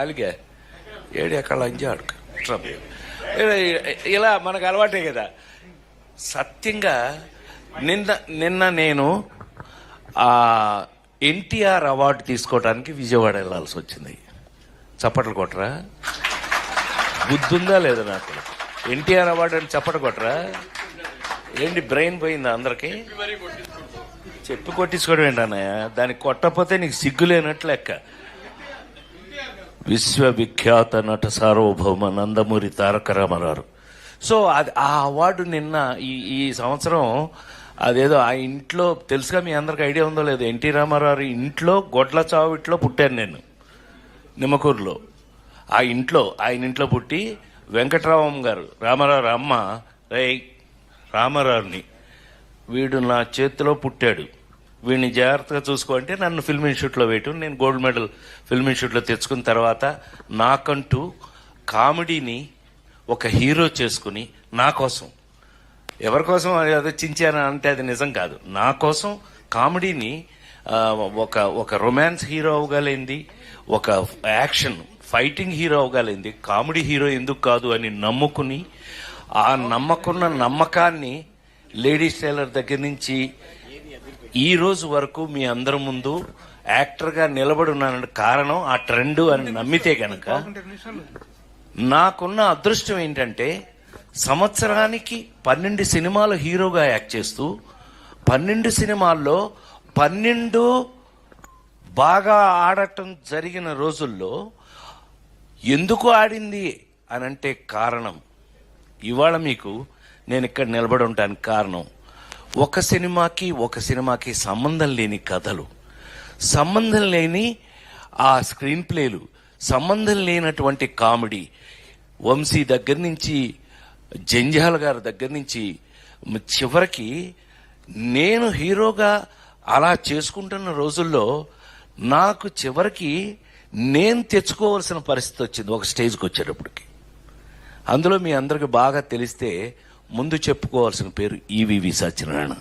అలిగే ఏడు ఎక్కడ లంజా అడుక ఇలా మనకు అలవాటే కదా. సత్యంగా నిన్న నిన్న నేను ఆ ఎన్టీఆర్ అవార్డు తీసుకోవడానికి విజయవాడ వెళ్ళాల్సి వచ్చింది. చప్పట్లు కొట్టరా? బుద్ధుందా లేదా నాకు? ఎన్టీఆర్ అవార్డు అని చప్పట్లు కొట్టరా? ఏంటి బ్రెయిన్ పోయిందా అందరికి? చెప్పి కొట్టించుకోవడం ఏంటన్నయ్య దానికి కొట్టకపోతే నీకు సిగ్గు లేనట్లు లెక్క. విశ్వవిఖ్యాత నట సార్వభౌమ నందమూరి తారక రామారావు. సో అది ఆ అవార్డు నిన్న ఈ ఈ సంవత్సరం అదేదో ఆ ఇంట్లో తెలుసుగా మీ అందరికి ఐడియా ఉందో లేదు ఎన్టీ రామారావు ఇంట్లో గొడ్ల చావిట్లో పుట్టాను నేను నిమ్మకూరులో. ఆ ఇంట్లో ఆయన ఇంట్లో పుట్టి వెంకటరామం గారు రామారావు అమ్మ రే రామారావుని వీడు నా చేతిలో పుట్టాడు. వీడిని జాగ్రత్తగా చూసుకోంటే నన్ను ఫిల్మ్ ఇన్స్టిట్యూట్లో వేయటం నేను గోల్డ్ మెడల్ ఫిల్మ్ ఇన్స్టిట్యూట్లో తెచ్చుకున్న తర్వాత నాకంటూ కామెడీని ఒక హీరో చేసుకుని నా కోసం. ఎవరి కోసం అది చించాను అంటే అది నిజం కాదు. నా కోసం కామెడీని ఒక ఒక రొమాన్స్ హీరో అవగలింది ఒక యాక్షన్ ఫైటింగ్ హీరో అవగలింది. కామెడీ హీరో ఎందుకు కాదు అని నమ్ముకుని ఆ నమ్మకున్న నమ్మకాన్ని లేడీస్ టైలర్ దగ్గర నుంచి ఈ రోజు వరకు మీ అందరి ముందు యాక్టర్గా నిలబడి ఉన్నానంటే కారణం ఆ ట్రెండ్ అని నమ్మితే గనక నాకున్న అదృష్టం ఏంటంటే సంవత్సరానికి పన్నెండు సినిమాలు హీరోగా యాక్ట్ చేస్తూ పన్నెండు సినిమాల్లో పన్నెండు బాగా ఆడటం జరిగిన రోజుల్లో ఎందుకు ఆడింది అని అంటే కారణం. ఇవాళ మీకు నేను ఇక్కడ నిలబడి ఉండడానికి కారణం. ఒక సినిమాకి ఒక సినిమాకి సంబంధం లేని కథలు. సంబంధం లేని ఆ స్క్రీన్ ప్లేలు. సంబంధం లేనటువంటి కామెడీ. వంశీ దగ్గర నుంచి జంజాల గారి దగ్గర నుంచి చివరికి నేను హీరోగా అలా చేసుకుంటున్న రోజుల్లో నాకు చివరికి నేను తెచ్చుకోవాల్సిన పరిస్థితి వచ్చింది ఒక స్టేజ్కి వచ్చేటప్పటికి. అందులో మీ అందరికి బాగా తెలిస్తే ముందు చెప్పుకోవాల్సిన పేరు ఈవివి సత్యనారాయణ.